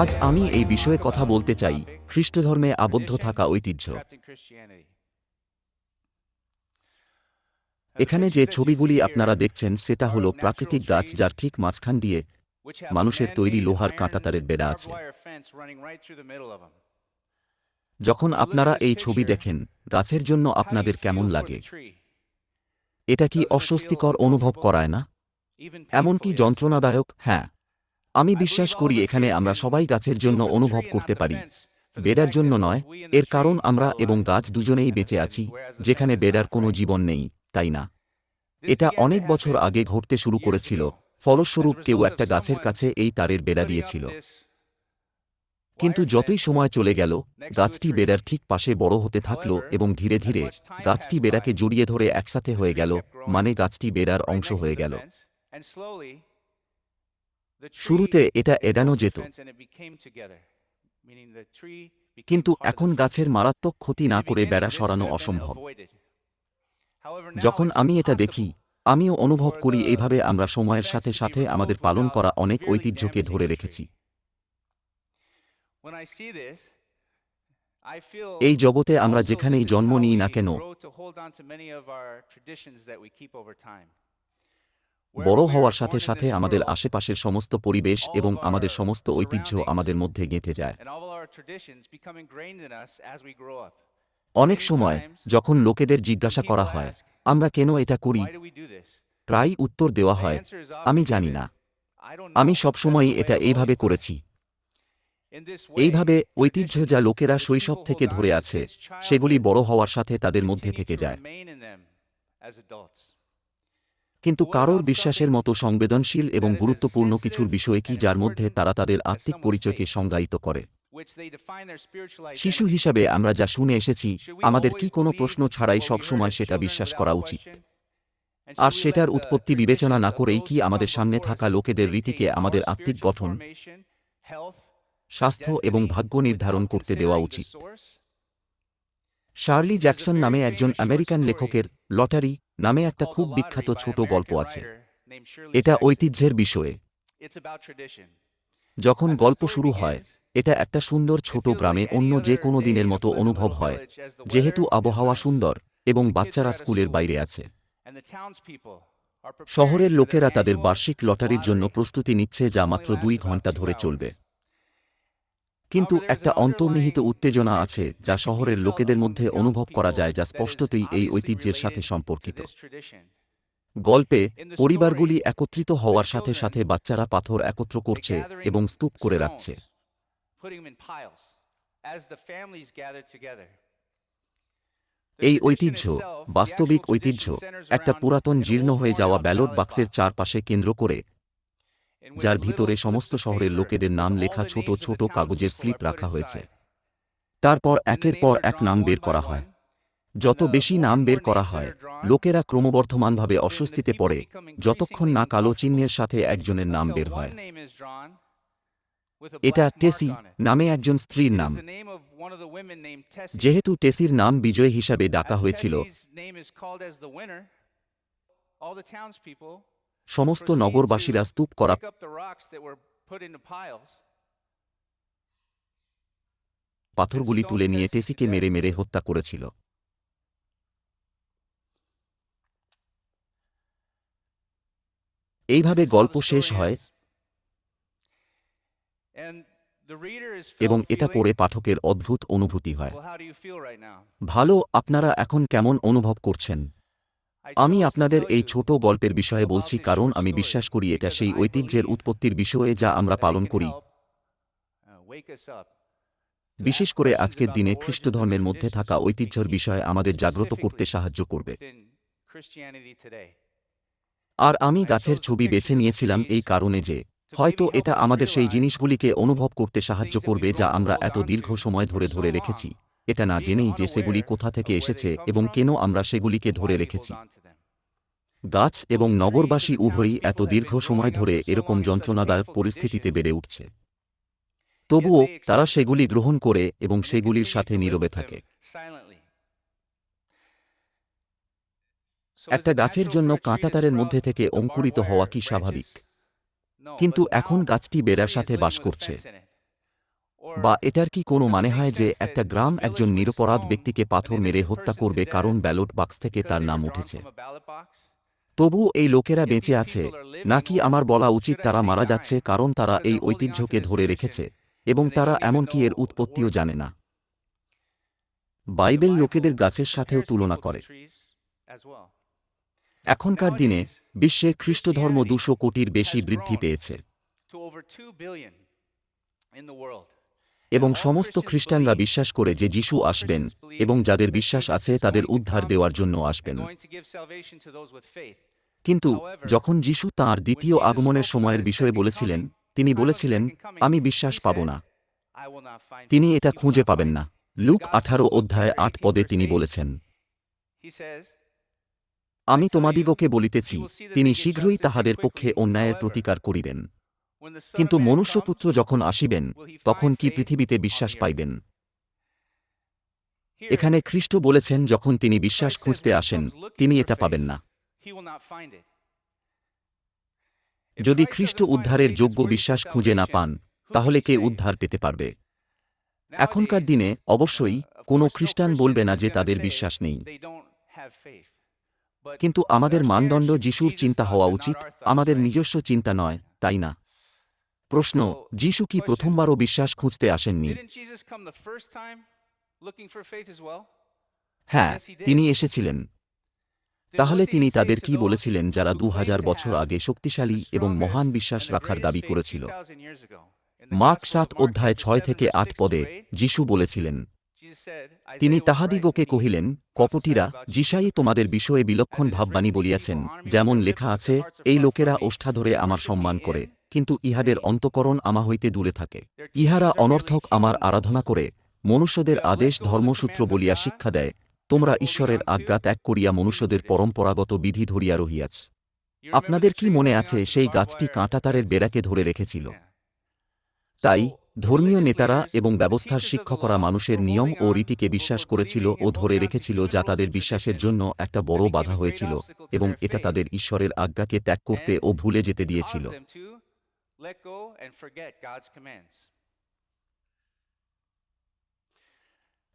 আজ আমি এই বিষয়ে কথা বলতে চাই। খ্রিস্টধর্মে আবদ্ধ থাকা ঐতিহ্য। এখানে যে ছবিগুলি আপনারা দেখছেন, সেটা হলো প্রাকৃতিক গাছ যার ঠিক মাঝখান দিয়ে মানুষের তৈরি লোহার কাঁটাতারের বেড়া আছে। যখন আপনারা এই ছবি দেখেন, গাছের জন্য আপনাদের কেমন লাগে? এটা কি অস্বস্তিকর অনুভব করায় না? এমনকি যন্ত্রণাদায়ক হ্যাঁ। আমি বিশ্বাস করি এখানে আমরা সবাই গাছের জন্য অনুভব করতে পারি। বেড়ার জন্য নয়, এর কারণ আমরা এবং গাছ দুজনেই বেঁচে আছি, যেখানে বেড়ার কোনো জীবন নেই, তাই না? এটা অনেক বছর আগে ঘটতে শুরু করেছিল, ফলস্বরূপ কেউ একটা গাছের কাছে এই তারের বেড়া দিয়েছিল। কিন্তু যতই সময় চলে গেল, গাছটি বেড়ার ঠিক পাশে বড় হতে থাকল এবং ধীরে ধীরে গাছটি বেড়াকে জড়িয়ে ধরে একসাথে হয়ে গেল মানে গাছটি বেড়ার অংশ হয়ে গেল। শুরুতে এটা এড়ানো যেত। কিন্তু এখন গাছের মারাত্মক ক্ষতি না করে বেড়া সরানো অসম্ভব। যখন আমি এটা দেখি আমিও অনুভব করি এইভাবে আমরা সময়ের সাথে সাথে আমাদের পালন করা অনেক ঐতিহ্যকে ধরে রেখেছি। এই জগতে আমরা যেখানেই জন্ম নিই না কেন বড় হওয়ার সাথে সাথে আমাদের আশেপাশের সমস্ত পরিবেশ এবং আমাদের সমস্ত ঐতিহ্য আমাদের মধ্যে গেঁথে যায়। অনেক সময় যখন লোকেদের জিজ্ঞাসা করা হয় আমরা কেন এটা করি? প্রায় উত্তর দেওয়া হয় আমি জানি না। আমি সবসময়ই এটা এইভাবে করেছি। এইভাবে ঐতিহ্য যা লোকেরা শৈশব থেকে ধরে আছে সেগুলি বড় হওয়ার সাথে তাদের মধ্যে থেকে যায়। কিন্তু কারোর বিশ্বাসের মতো সংবেদনশীল এবং গুরুত্বপূর্ণ কিছুর বিষয় কি যার মধ্যে তারা তাদের আত্মিক পরিচয়কে সংজ্ঞায়িত করে? শিশু হিসাবে আমরা যা শুনে এসেছি, আমাদের কি কোনো প্রশ্ন ছাড়াই সবসময় সেটা বিশ্বাস করা উচিত? আর সেটার উৎপত্তি বিবেচনা না করেই কি আমাদের সামনে থাকা লোকেদের রীতিকে আমাদের আত্মিক গঠন, স্বাস্থ্য এবং ভাগ্য নির্ধারণ করতে দেওয়া উচিত? শার্লি জ্যাকসন নামে একজন আমেরিকান লেখকের লটারি নামে একটা খুব বিখ্যাত ছোট গল্প আছে। এটা ঐতিহ্যের বিষয়ে। যখন গল্প শুরু হয়, এটা একটা সুন্দর ছোট গ্রামে অন্য যে কোনো দিনের মতো অনুভব হয়, যেহেতু আবহাওয়া সুন্দর এবং বাচ্চারা স্কুলের বাইরে আছে। শহরের লোকেরা তাদের বার্ষিক লটারির জন্য প্রস্তুতি নিচ্ছে যা মাত্র দুই ঘণ্টা ধরে চলবে। কিন্তু একটা অন্তর্নিহিত উত্তেজনা আছে যা শহরের লোকেদের মধ্যে অনুভব করা যায় যা স্পষ্টতই এই ঐতিহ্যের সাথে সম্পর্কিত। গল্পে পরিবারগুলি একত্রিত হওয়ার সাথে সাথে বাচ্চারা পাথর একত্র করছে এবং স্তূপ করে রাখছে। এই ঐতিহ্য বাস্তবিক ঐতিহ্য একটা পুরাতন জীর্ণ হয়ে যাওয়া ব্যালট বাক্সের চারপাশে কেন্দ্র করে যার ভিতরে সমস্ত শহরের লোকেদের নাম লেখা ছোট ছোট কাগজের স্লিপ রাখা হয়েছে। তারপর একের পর এক নাম বের করা হয়। যত বেশি নাম বের করা হয় লোকেরা ক্রমবর্ধমানভাবে অস্বস্তিতে পড়ে। যতক্ষণ না কালো চিহ্নের সাথে একজনের নাম বের হয়। এটা টেসি নামে একজন স্ত্রীর নাম। যেহেতু টেসির নাম বিজয় হিসাবে ডাকা হয়েছিল সমস্ত নগরবাসীরা স্তূপ করা পাথরগুলি তুলে নিয়ে টেসিকে মেরে মেরে হত্যা করেছিল। এইভাবে গল্প শেষ হয়। এবং এটা পড়ে পাঠকের অদ্ভুত অনুভূতি হয়। ভালো আপনারা এখন কেমন অনুভব করছেন? আমি আপনাদের এই ছোট গল্পের বিষয়ে বলছি, কারণ আমি বিশ্বাস করি এটা সেই ঐতিহ্যের উৎপত্তির বিষয়ে যা আমরা পালন করি। বিশেষ করে আজকের দিনে খ্রিস্টধর্মের মধ্যে থাকা ঐতিহ্যের বিষয়ে আমাদের জাগ্রত করতে সাহায্য করবে। আর আমি গাছের ছবি বেছে নিয়েছিলাম এই কারণে যে, হয়তো এটা আমাদের সেই জিনিসগুলিকে অনুভব করতে সাহায্য করবে যা আমরা এত দীর্ঘ সময় ধরে ধরে রেখেছি। এটা না জেনেই যে সেগুলি কোথা থেকে এসেছে এবং কেন আমরা সেগুলিকে ধরে রেখেছি। গাছ এবং নগরবাসী উভয়ই এত দীর্ঘ সময় ধরে এরকম যন্ত্রণাদায়ক পরিস্থিতিতে বেড়ে উঠছে। তবুও তারা সেগুলি গ্রহণ করে এবং সেগুলির সাথে নীরবে থাকে। একটা গাছের জন্য কাঁটাতারের মধ্যে থেকে অঙ্কুরিত হওয়া কি স্বাভাবিক? কিন্তু এখন গাছটি বেড়ার সাথে বাস করছে। বা এটার কি কোনো মানে হয় যে একটা গ্রাম একজন নিরপরাধ ব্যক্তিকে পাথর মেরে হত্যা করবে কারণ ব্যালট বাক্স থেকে তার নাম উঠেছে? তবুও এই লোকেরা বেঁচে আছে, নাকি আমার বলা উচিত তারা মারা যাচ্ছে কারণ তারা এই ঐতিহ্যকে ধরে রেখেছে এবং তারা এমনকি এর উৎপত্তিও জানে না। বাইবেল লোকেদের গাছের সাথেও তুলনা করে। এখনকার দিনে বিশ্বে খ্রিস্টধর্ম দুশো কোটির বেশি বৃদ্ধি পেয়েছে। এবং সমস্ত খ্রিস্টানরা বিশ্বাস করে যে যিশু আসবেন এবং যাদের বিশ্বাস আছে তাদের উদ্ধার দেওয়ার জন্য আসবেন। কিন্তু যখন যিশু তাঁর দ্বিতীয় আগমনের সময়ের বিষয়ে বলেছিলেন তিনি বলেছিলেন আমি বিশ্বাস পাব না। তিনি এটা খুঁজে পাবেন না। লুক আঠারো অধ্যায় আট পদে তিনি বলেছেন আমি তোমাদিগকে বলিতেছি তিনি শীঘ্রই তাহাদের পক্ষে অন্যায়ের প্রতিকার করিবেন। কিন্তু মনুষ্যপুত্র যখন আসিবেন তখন কি পৃথিবীতে বিশ্বাস পাইবেন? এখানে খ্রিস্ট বলেছেন যখন তিনি বিশ্বাস খুঁজতে আসেন তিনি এটা পাবেন না। যদি খ্রিস্ট উদ্ধারের যোগ্য বিশ্বাস খুঁজে না পান তাহলে কে উদ্ধার পেতে পারবে? এখনকার দিনে অবশ্যই কোনো খ্রিস্টান বলবে না যে তাদের বিশ্বাস নেই। কিন্তু আমাদের মানদণ্ড যিশুর চিন্তা হওয়া উচিত আমাদের নিজস্ব চিন্তা নয় তাই না? প্রশ্ন যিশু কি প্রথমবারও বিশ্বাস খুঁজতে আসেননি? হ্যাঁ তিনি এসেছিলেন। তাহলে তিনি তাদের কি বলেছিলেন যারা দু হাজার বছর আগে শক্তিশালী এবং মহান বিশ্বাস রাখার দাবি করেছিল? মার্ক সাত অধ্যায় ছয় থেকে আট পদে যিশু বলেছিলেন, তিনি তাহাদিগকে কহিলেন, কপটিরা, যিশাই তোমাদের বিষয়ে বিলক্ষণ ভাববাণী বলিয়াছেন, যেমন লেখা আছে, এই লোকেরা ওষ্ঠা ধরে আমার সম্মান করে, কিন্তু ইহাদের অন্তকরণ আমা হইতে দূরে থাকে। ইহারা অনর্থক আমার আরাধনা করে, মনুষ্যদের আদেশ ধর্মসূত্র বলিয়া শিক্ষা দেয় তোমরা ঈশ্বরের আজ্ঞা ত্যাগ করিয়া মনুষ্যদের পরম্পরাগত বিধি ধরিয়া রহিয়াছ। আপনাদের কি মনে আছে সেই গাছটি কাঁটাতারের বেড়াকে ধরে রেখেছিল? তাই ধর্মীয় নেতারা এবং ব্যবস্থার শিক্ষকরা মানুষের নিয়ম ও রীতিকে বিশ্বাস করেছিল ও ধরে রেখেছিল যা তাদের বিশ্বাসের জন্য একটা বড় বাধা হয়েছিল এবং এটা তাদের ঈশ্বরের আজ্ঞাকে ত্যাগ করতে ও ভুলে যেতে দিয়েছিল।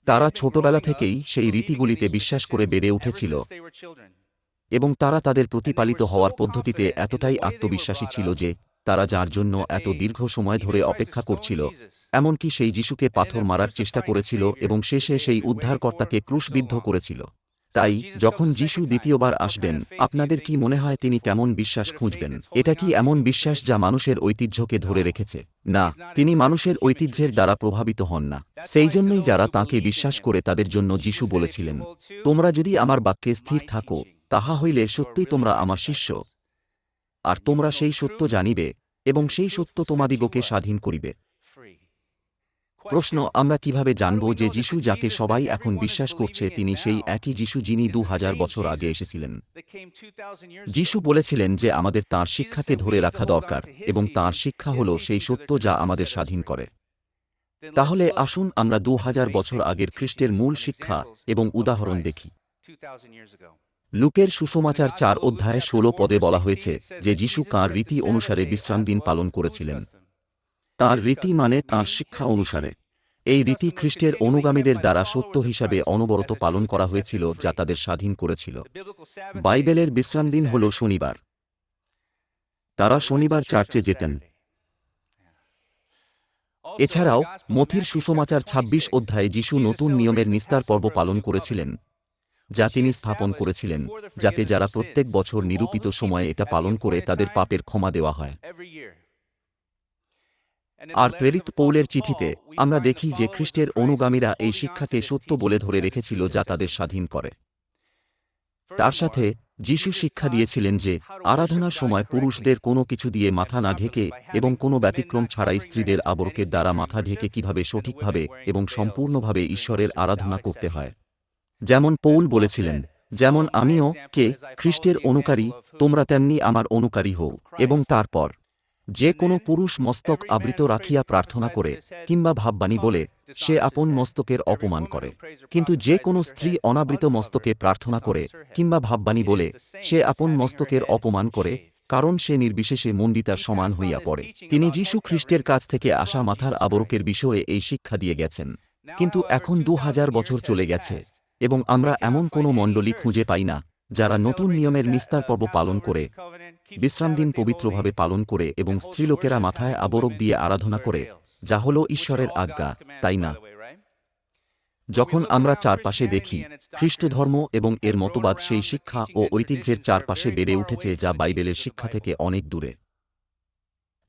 তারা ছোটবেলা থেকেই সেই রীতিগুলিতে বিশ্বাস করে বেড়ে উঠেছিল। এবং তারা তাদের প্রতিপালিত হওয়ার পদ্ধতিতে এতটাই আত্মবিশ্বাসী ছিল যে তারা যার জন্য এত দীর্ঘ সময় ধরে অপেক্ষা করছিল, এমনকি সেই যিশুকে পাথর মারার চেষ্টা করেছিল এবং শেষে সেই উদ্ধারকর্তাকে ক্রুশবিদ্ধ করেছিল। তাই যখন যিশু দ্বিতীয়বার আসবেন আপনাদের কি মনে হয় তিনি কেমন বিশ্বাস খুঁজবেন? এটা কি এমন বিশ্বাস যা মানুষের ঐতিহ্যকে ধরে রেখেছে? না তিনি মানুষের ঐতিহ্যের দ্বারা প্রভাবিত হন না। সেই জন্যই যারা তাঁকে বিশ্বাস করে তাদের জন্য যিশু বলেছিলেন তোমরা যদি আমার বাক্যে স্থির থাকো তাহা হইলে সত্যই তোমরা আমার শিষ্য। আর তোমরা সেই সত্য জানিবে এবং সেই সত্য তোমাদিগকে স্বাধীন করিবে। প্রশ্ন, আমরা কীভাবে জানব যে যিশু যাকে সবাই এখন বিশ্বাস করছে, তিনি সেই একই যিশু যিনি দু হাজার বছর আগে এসেছিলেন? যিশু বলেছিলেন যে আমাদের তাঁর শিক্ষাকে ধরে রাখা দরকার এবং তাঁর শিক্ষা হল সেই সত্য যা আমাদের স্বাধীন করে। তাহলে আসুন আমরা দু হাজার বছর আগের খ্রিস্টের মূল শিক্ষা এবং উদাহরণ দেখি। লুকের সুসমাচার চার অধ্যায়ে ষোলো পদে বলা হয়েছে যে যিশু কার রীতি অনুসারে বিশ্রাম দিন পালন করেছিলেন। তার রীতি মানে তাঁর শিক্ষা অনুসারে। এই রীতি খ্রিস্টের অনুগামীদের দ্বারা সত্য হিসাবে অনবরত পালন করা হয়েছিল, যা তাদের স্বাধীন করেছিল। বাইবেলের বিশ্রাম দিন হল শনিবার। তারা শনিবার চার্চে যেতেন। এছাড়াও, মথির সুসমাচার ২৬ অধ্যায়ে যিশু নতুন নিয়মের নিস্তার পর্ব পালন করেছিলেন, যা তিনি স্থাপন করেছিলেন, যাতে যারা প্রত্যেক বছর নিরূপিত সময়ে এটা পালন করে তাদের পাপের ক্ষমা দেওয়া হয়। আর প্রেরিত পৌলের চিঠিতে আমরা দেখি যে খ্রিস্টের অনুগামীরা এই শিক্ষাকে সত্য বলে ধরে রেখেছিল যা তাদের স্বাধীন করে। তার সাথে যিশু শিক্ষা দিয়েছিলেন যে আরাধনার সময় পুরুষদের কোনো কিছু দিয়ে মাথা না ঢেকে এবং কোনো ব্যতিক্রম ছাড়াই স্ত্রীদের আবরকের দ্বারা মাথা ঢেকে কীভাবে সঠিকভাবে এবং সম্পূর্ণভাবে ঈশ্বরের আরাধনা করতে হয়। যেমন পৌল বলেছিলেন যেমন আমিও কে খ্রিস্টের অনুকারী তোমরা তেমনি আমার অনুকারী হও এবং তারপর যে কোনো পুরুষ মস্তক আবৃত রাখিয়া প্রার্থনা করে, কিংবা ভাববাণী বলে, সে আপন মস্তকের অপমান করে। কিন্তু যে কোনো স্ত্রী অনাবৃত মস্তকে প্রার্থনা করে, কিংবা ভাববাণী বলে, সে আপন মস্তকের অপমান করে, কারণ সে নির্বিশেষে মণ্ডিতার সমান হইয়া পড়ে। তিনি যীশু খ্রিস্টের কাছ থেকে আসা মাথার আবরকের বিষয়ে এই শিক্ষা দিয়ে গেছেন। কিন্তু এখন দু হাজার বছর চলে গেছে, এবং আমরা এমন কোনো মণ্ডলী খুঁজে পাই না, যারা নতুন নিয়মের নিস্তার পর্ব পালন করে বিশ্রাম দিন পবিত্রভাবে পালন করে এবং স্ত্রীলোকেরা মাথায় আবরক দিয়ে আরাধনা করে যা হল ঈশ্বরের আজ্ঞা তাই না? যখন আমরা চারপাশে দেখি খ্রিস্ট ধর্ম এবং এর মতবাদ সেই শিক্ষা ও ঐতিহ্যের চারপাশে বেড়ে উঠেছে যা বাইবেলের শিক্ষা থেকে অনেক দূরে।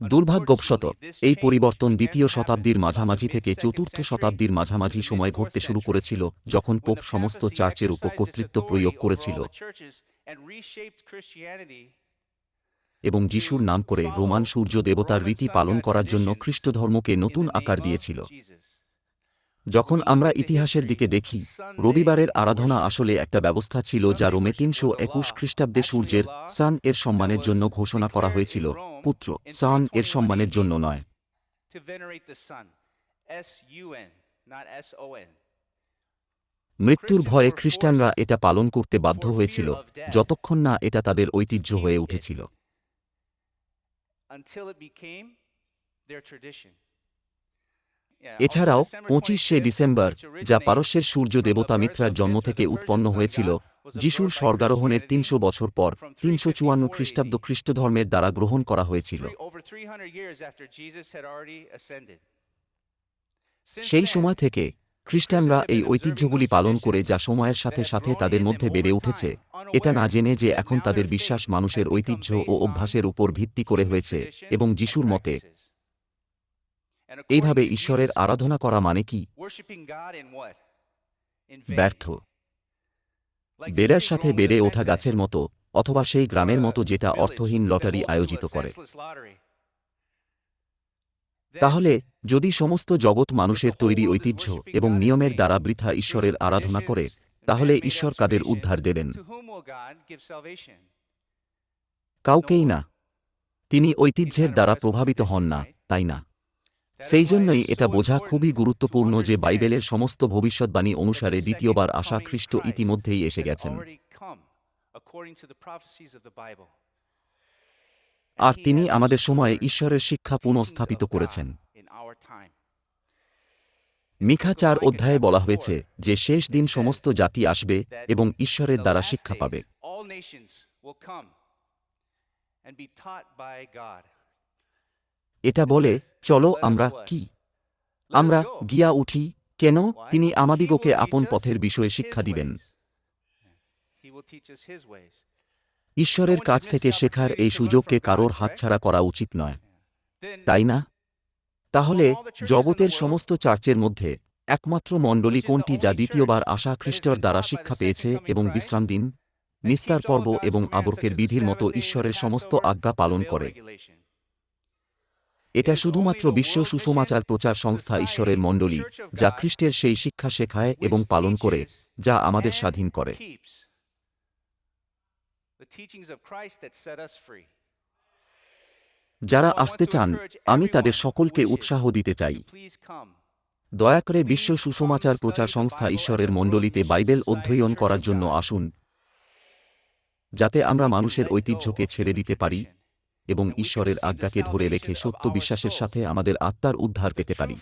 দুর্ভাগ্যবশত এই পরিবর্তন দ্বিতীয় শতাব্দীর মাঝামাঝি থেকে চতুর্থ শতাব্দীর মাঝামাঝি সময় ঘটতে শুরু করেছিল যখন পোপ সমস্ত চার্চের উপর কর্তৃত্ব প্রয়োগ করেছিল। এবং যিশুর নাম করে রোমান সূর্য দেবতার রীতি পালন করার জন্য খ্রিস্টধর্মকে নতুন আকার দিয়েছিল যখন আমরা ইতিহাসের দিকে দেখি, রবিবারের আরাধনা আসলে একটা ব্যবস্থা ছিল যা রোমে তিনশো একুশ খ্রিস্টাব্দে সূর্যের সান এর সম্মানের জন্য ঘোষণা করা হয়েছিল, পুত্র, সান এর সম্মানের জন্য নয়. মৃত্যুর ভয়ে খ্রিস্টানরা এটা পালন করতে বাধ্য হয়েছিল, যতক্ষণ না এটা তাদের ঐতিহ্য হয়ে উঠেছিল Until it became their tradition. এছাড়াও পঁচিশে ডিসেম্বর যা পারস্যের সূর্য দেবতা মিত্রার জন্ম থেকে উৎপন্ন হয়েছিল যিশুর স্বর্গারোহণের তিনশো বছর পর তিনশো চুয়ান্ন খ্রিস্টাব্দ খ্রিস্টধর্মের দ্বারা গ্রহণ করা হয়েছিল Over 300 years after Jesus had already ascended. Since সেই সময় থেকে খ্রিস্টানরা এই ঐতিহ্যগুলি পালন করে যা সময়ের সাথে সাথে তাদের মধ্যে বেড়ে উঠেছে। এটা না জেনে যে এখন তাদের বিশ্বাস মানুষের ঐতিহ্য ও অভ্যাসের উপর ভিত্তি করে হয়েছে এবং যিশুর মতে, এইভাবে ঈশ্বরের আরাধনা করা মানে কি. ব্যর্থ। বেড়ার সাথে বেড়ে ওঠা গাছের মতো অথবা সেই গ্রামের মতো যেটা অর্থহীন লটারি আয়োজিত করে। তাহলে, যদি সমস্ত জগৎ মানুষের তৈরি ঐতিহ্য এবং নিয়মের দ্বারা বৃথা ঈশ্বরের আরাধনা করে, তাহলে ঈশ্বর কাদের উদ্ধার দেবেন? কাউকেই না। তিনি ঐতিহ্যের দ্বারা প্রভাবিত হন না, তাই না? সেই জন্যই এটা বোঝা খুবই গুরুত্বপূর্ণ যে বাইবেলের সমস্ত ভবিষ্যৎবাণী অনুসারে দ্বিতীয়বার আসা খ্রিস্ট ইতিমধ্যেই এসে গেছেন। আর তিনি আমাদের সময়ে ঈশ্বরের শিক্ষা পুনঃস্থাপিত করেছেন। মিখা চার অধ্যায়ে বলা হয়েছে যে শেষ দিন সমস্ত জাতি আসবে এবং ঈশ্বরের দ্বারা শিক্ষা পাবে। এটা বলে, চলো আমরা কি? আমরা গিয়া উঠি, কেন তিনি আমাদিগকে আপন পথের বিষয়ে শিক্ষা দিবেন? ঈশ্বরের কাছ থেকে শেখার এই সুযোগকে কারোর হাতছাড়া করা উচিত নয়। তাই না? তাহলে জগতের সমস্ত চার্চের মধ্যে একমাত্র মণ্ডলী কোনটি যা দ্বিতীয়বার আশা খ্রিস্টর দ্বারা শিক্ষা পেয়েছে এবং বিশ্রাম দিন নিস্তার পর্ব এবং আবর্কের বিধির মতো ঈশ্বরের সমস্ত আজ্ঞা পালন করে। এটা শুধুমাত্র বিশ্ব সুসমাচার প্রচার সংস্থা ঈশ্বরের মণ্ডলী যা খ্রিস্টের সেই শিক্ষা শেখায় এবং পালন করে যা আমাদের স্বাধীন করে। যারা আসতে চান আমি তাদের সকলকে উৎসাহ দিতে চাই। দয়া করে বিশ্ব সুসমাচার প্রচার সংস্থা ঈশ্বরের মণ্ডলীতে বাইবেল অধ্যয়ন করার জন্য আসুন। যাতে আমরা মানুষের ঐতিহ্যকে ছেড়ে দিতে পারি এবং ঈশ্বরের আজ্ঞাকে ধরে রেখে সত্য বিশ্বাসের সাথে আমাদের আত্মার উদ্ধার পেতে পারি।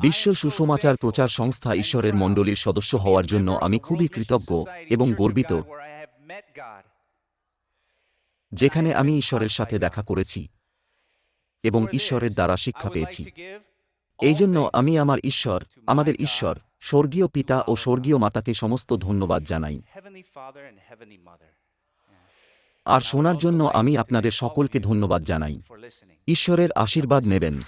বিশ্ব সুসমাচার প্রচার সংস্থা ঈশ্বরের মণ্ডলীর সদস্য হওয়ার জন্য আমি খুবই কৃতজ্ঞ এবং গর্বিত। যেখানে আমি ঈশ্বরের সাথে দেখা করেছি এবং ঈশ্বরের দ্বারা শিক্ষা পেয়েছি। এই জন্য আমি আমার ঈশ্বর, আমাদের ঈশ্বর, স্বর্গীয় পিতা ও স্বর্গীয় মাতাকে সমস্ত ধন্যবাদ জানাই। আর শোনার জন্য আমি আপনাদের সকলকে ধন্যবাদ জানাই। ঈশ্বরের আশীর্বাদ নেবেন।